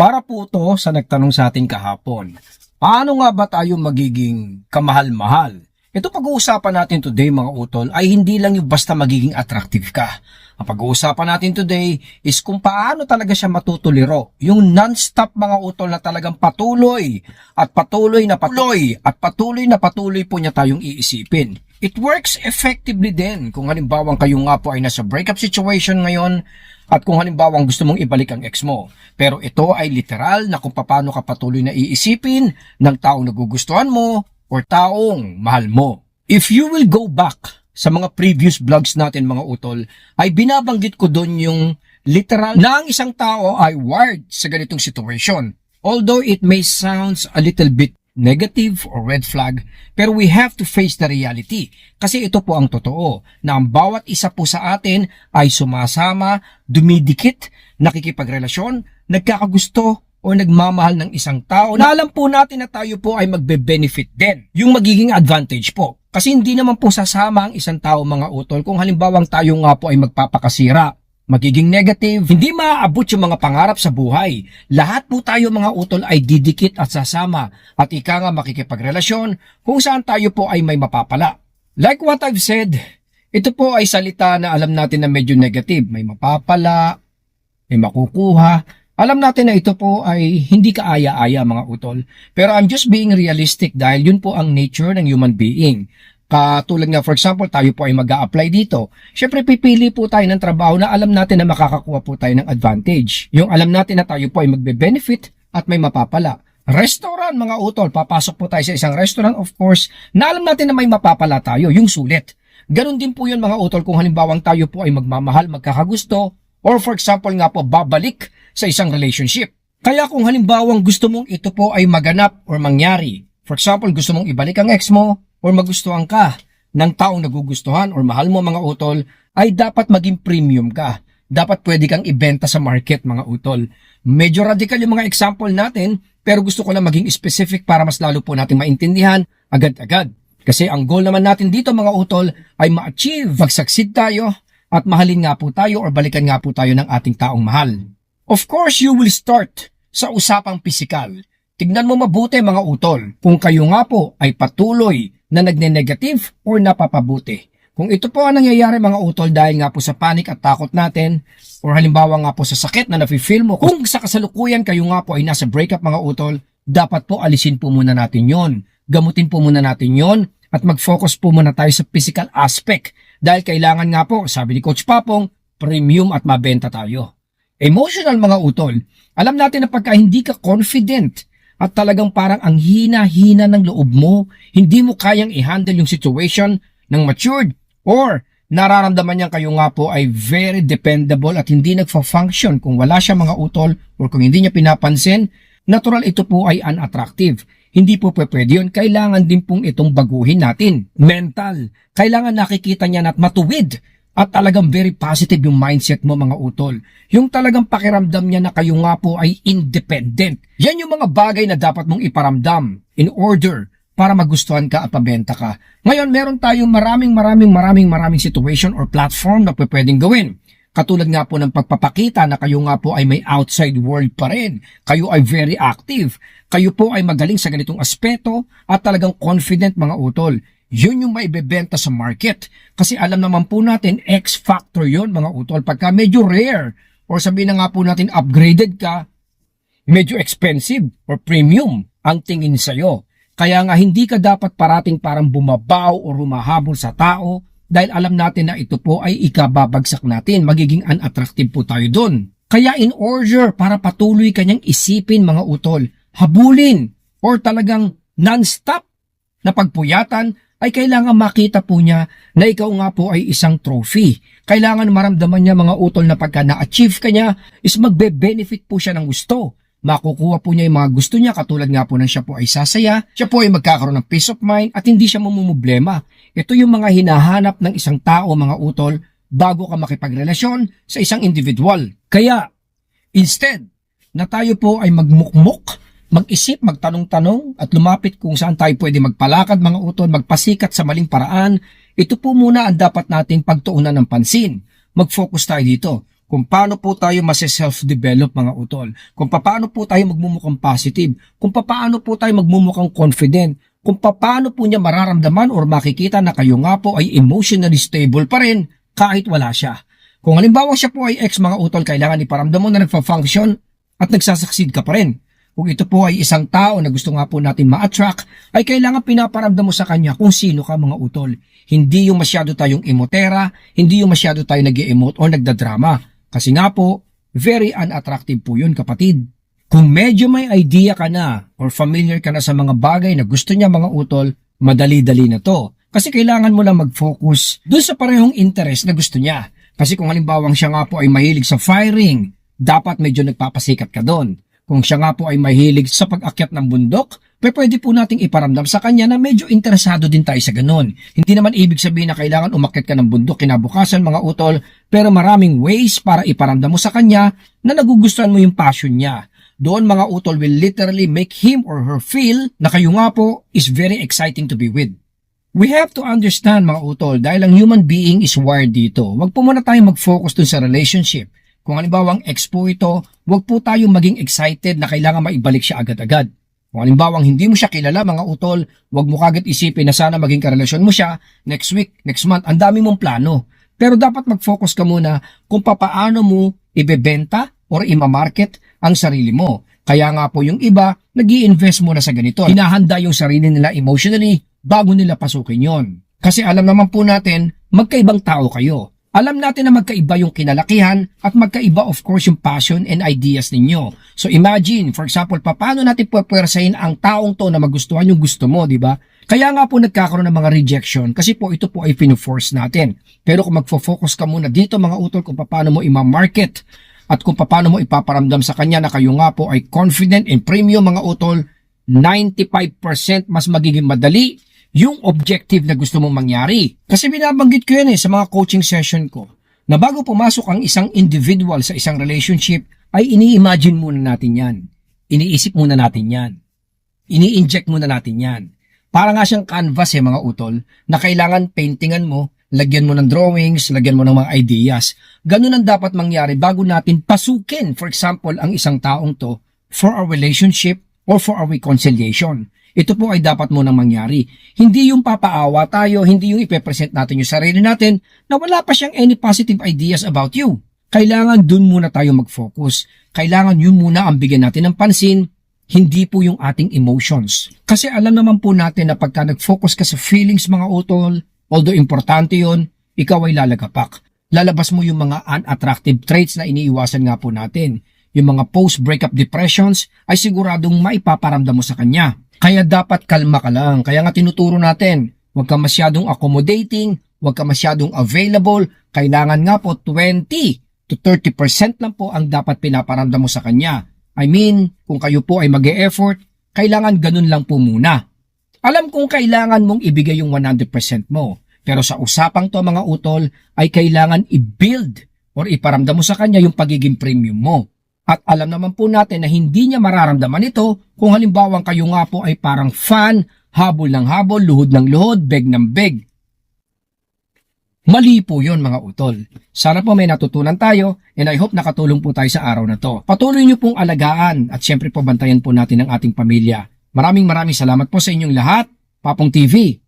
Para po to sa nagtanong sa atin kahapon, paano nga ba tayo magiging kamahal-mahal? Ito pag-uusapan natin today mga utol ay hindi lang yung basta magiging attractive ka. Ang pag-uusapan natin today is kung paano talaga siya matutuliro. Yung non-stop mga utol na talagang patuloy at patuloy na patuloy at patuloy na patuloy po niya tayong iisipin. It works effectively din kung halimbawa kayo nga po ay nasa breakup situation ngayon at kung halimbawa gusto mong ibalik ang ex mo. Pero ito ay literal na kung paano ka patuloy na iisipin ng taong nagugustuhan mo or taong mahal mo. If you will go back sa mga previous vlogs natin mga utol, ay binabanggit ko doon yung literal na ang isang tao ay wired sa ganitong situation. Although it may sounds a little bit negative or red flag, pero we have to face the reality. Kasi ito po ang totoo, na ang bawat isa po sa atin ay sumasama, dumidikit, nakikipagrelasyon, nagkakagusto, o nagmamahal ng isang tao na alam po natin na tayo po ay magbe-benefit din. Yung magiging advantage po. Kasi hindi naman po sasama ang isang tao mga utol kung halimbawang tayo nga po ay magpapakasira magiging negative, hindi maaabot yung mga pangarap sa buhay. Lahat po tayo mga utol ay didikit at sasama at ika nga makikipagrelasyon kung saan tayo po ay may mapapala. Like what I've said, ito po ay salita na alam natin na medyo negative. May mapapala, may makukuha. Alam natin na ito po ay hindi kaaya-aya mga utol. Pero I'm just being realistic dahil yun po ang nature ng human being. Katulad nga, for example, tayo po ay mag apply dito. Siyempre, pipili po tayo ng trabaho na alam natin na makakakuha po tayo ng advantage. Yung alam natin na tayo po ay magbe-benefit at may mapapala. Restaurant, mga utol, papasok po tayo sa isang restaurant, of course, na alam natin na may mapapala tayo, yung sulit. Ganon din po yun, mga utol, kung halimbawang tayo po ay magmamahal, magkakagusto, or for example nga po, babalik sa isang relationship. Kaya kung halimbawang gusto mong ito po ay maganap or mangyari, for example, gusto mong ibalik ang ex mo, or magustuhan ka ng taong nagugustuhan or mahal mo mga utol, ay dapat maging premium ka. Dapat pwede kang ibenta sa market mga utol. Medyo radical yung mga example natin, pero gusto ko lang maging specific para mas lalo po natin maintindihan agad-agad. Kasi ang goal naman natin dito mga utol ay ma-achieve, mag-succeed tayo, at mahalin nga po tayo or balikan nga po tayo ng ating taong mahal. Of course, you will start sa usapang pisikal. Tignan mo mabuti mga utol kung kayo nga po ay patuloy na nagne-negative or napapabuti. Kung ito po ang nangyayari mga utol dahil nga po sa panic at takot natin or halimbawa nga po sa sakit na nafe-feel mo, kung sa kasalukuyan kayo nga po ay nasa breakup mga utol, dapat po alisin po muna natin yon. Gamutin po muna natin yon at mag-focus po muna tayo sa physical aspect dahil kailangan nga po, sabi ni Coach Papong, premium at mabenta tayo. Emotional mga utol, alam natin na pagka hindi ka confident at talagang parang ang hina-hina ng loob mo, hindi mo kayang i-handle yung situation ng matured or nararamdaman niya kayo nga po ay very dependable at hindi nagfa-function kung wala siya mga utol or kung hindi niya pinapansin, natural ito po ay unattractive. Hindi po pwede yun. Kailangan din pong itong baguhin natin. Mental. Kailangan nakikita niya at matuwid at talagang very positive yung mindset mo mga utol. Yung talagang pakiramdam niya na kayo nga po ay independent. Yan yung mga bagay na dapat mong iparamdam in order para magustuhan ka at pabenta ka. Ngayon, meron tayong maraming maraming maraming maraming situation or platform na pwedeng gawin. Katulad nga po ng pagpapakita na kayo nga po ay may outside world pa rin. Kayo ay very active. Kayo po ay magaling sa ganitong aspeto at talagang confident mga utol yun yung maibebenta sa market. Kasi alam naman po natin, X factor yon mga utol. Pagka medyo rare, or sabihin na nga po natin upgraded ka, medyo expensive or premium ang tingin sa'yo. Kaya nga hindi ka dapat parating parang bumabaw o rumahabol sa tao dahil alam natin na ito po ay ikababagsak natin. Magiging unattractive po tayo doon. Kaya in order para patuloy kanyang isipin mga utol, habulin or talagang non-stop na pagpuyatan ay kailangan makita po niya na ikaw nga po ay isang trophy. Kailangan maramdaman niya mga utol na pagka na-achieve ka niya is magbe-benefit po siya ng gusto. Makukuha po niya yung mga gusto niya katulad nga po ng siya po ay sasaya, siya po ay magkakaroon ng peace of mind at hindi siya mamumblema. Ito yung mga hinahanap ng isang tao mga utol bago ka makipagrelasyon sa isang individual. Kaya, instead na tayo po ay magmukmuk mag-isip, magtanong-tanong at lumapit kung saan tayo pwede magpalakad mga utol, magpasikat sa maling paraan, ito po muna ang dapat nating pagtuunan ng pansin. Mag-focus tayo dito. kung paano po tayo mase-self-develop mga utol, kung paano po tayo magmumukhang positive, kung paano po tayo magmumukhang confident, kung paano po niya mararamdaman or makikita na kayo nga po ay emotionally stable pa rin kahit wala siya. Kung halimbawa siya po ay ex mga utol, kailangan iparamdam mo na nagfa-function at nagsasucceed ka pa rin. Kung ito po ay isang tao na gusto nga po natin ma-attract, ay kailangan pinaparamdam mo sa kanya kung sino ka mga utol. Hindi yung masyado tayong emotera, hindi yung masyado tayo nag emote o nagdadrama. Kasi nga po, very unattractive po yun kapatid. Kung medyo may idea ka na or familiar ka na sa mga bagay na gusto niya mga utol, madali-dali na to. Kasi kailangan mo lang mag-focus dun sa parehong interest na gusto niya. Kasi kung halimbawang siya nga po ay mahilig sa firing, dapat medyo nagpapasikat ka doon. Kung siya nga po ay mahilig sa pag-akyat ng bundok, pwede po nating iparamdam sa kanya na medyo interesado din tayo sa ganun. Hindi naman ibig sabihin na kailangan umakyat ka ng bundok kinabukasan mga utol, pero maraming ways para iparamdam mo sa kanya na nagugustuhan mo yung passion niya. Doon mga utol will literally make him or her feel na kayo nga po is very exciting to be with. We have to understand mga utol dahil ang human being is wired dito. Huwag po muna tayo mag-focus dun sa relationship. Kung halimbawa ang ex po ito, huwag po tayong maging excited na kailangan maibalik siya agad-agad. Kung halimbawa hindi mo siya kilala mga utol, huwag mo kagad isipin na sana maging karelasyon mo siya next week, next month, ang dami mong plano. Pero dapat mag-focus ka muna kung papaano mo ibebenta or imamarket ang sarili mo. Kaya nga po yung iba, nag invest muna sa ganito. Hinahanda yung sarili nila emotionally bago nila pasukin yon. Kasi alam naman po natin, magkaibang tao kayo. Alam natin na magkaiba yung kinalakihan at magkaiba of course yung passion and ideas ninyo. So imagine, for example, paano natin pupwersahin ang taong to na magustuhan yung gusto mo, di ba? Kaya nga po nagkakaroon ng mga rejection kasi po ito po ay pino-force natin. Pero kung magfo-focus ka muna dito mga utol kung paano mo ima-market at kung paano mo ipaparamdam sa kanya na kayo nga po ay confident and premium mga utol, 95% mas magiging madali yung objective na gusto mong mangyari. Kasi binabanggit ko yan eh sa mga coaching session ko na bago pumasok ang isang individual sa isang relationship ay ini-imagine muna natin yan. Iniisip muna natin yan. Ini-inject muna natin yan. Para nga siyang canvas eh mga utol na kailangan paintingan mo, lagyan mo ng drawings, lagyan mo ng mga ideas. Ganun ang dapat mangyari bago natin pasukin, for example, ang isang taong to for our relationship or for our reconciliation. Ito po ay dapat munang mangyari. Hindi yung papaawa tayo, hindi yung ipepresent natin yung sarili natin na wala pa siyang any positive ideas about you. Kailangan dun muna tayo mag-focus. Kailangan yun muna ang bigyan natin ng pansin, hindi po yung ating emotions. Kasi alam naman po natin na pagka nag-focus ka sa feelings mga utol, although importante yon, ikaw ay lalagapak. Lalabas mo yung mga unattractive traits na iniiwasan nga po natin. Yung mga post-breakup depressions ay siguradong maipaparamdam mo sa kanya. Kaya dapat kalma ka lang. Kaya nga tinuturo natin, huwag ka masyadong accommodating, huwag ka masyadong available. Kailangan nga po 20 to 30% lang po ang dapat pinaparamdam mo sa kanya. I mean, kung kayo po ay mag effort kailangan ganun lang po muna. Alam kong kailangan mong ibigay yung 100% mo. Pero sa usapang to mga utol, ay kailangan i-build or iparamdam mo sa kanya yung pagiging premium mo. At alam naman po natin na hindi niya mararamdaman ito kung halimbawa kayo nga po ay parang fan, habol ng habol, luhod ng luhod, beg ng beg. Mali po yon mga utol. Sana po may natutunan tayo and I hope nakatulong po tayo sa araw na to. Patuloy niyo pong alagaan at syempre po bantayan po natin ang ating pamilya. Maraming maraming salamat po sa inyong lahat. Papong TV,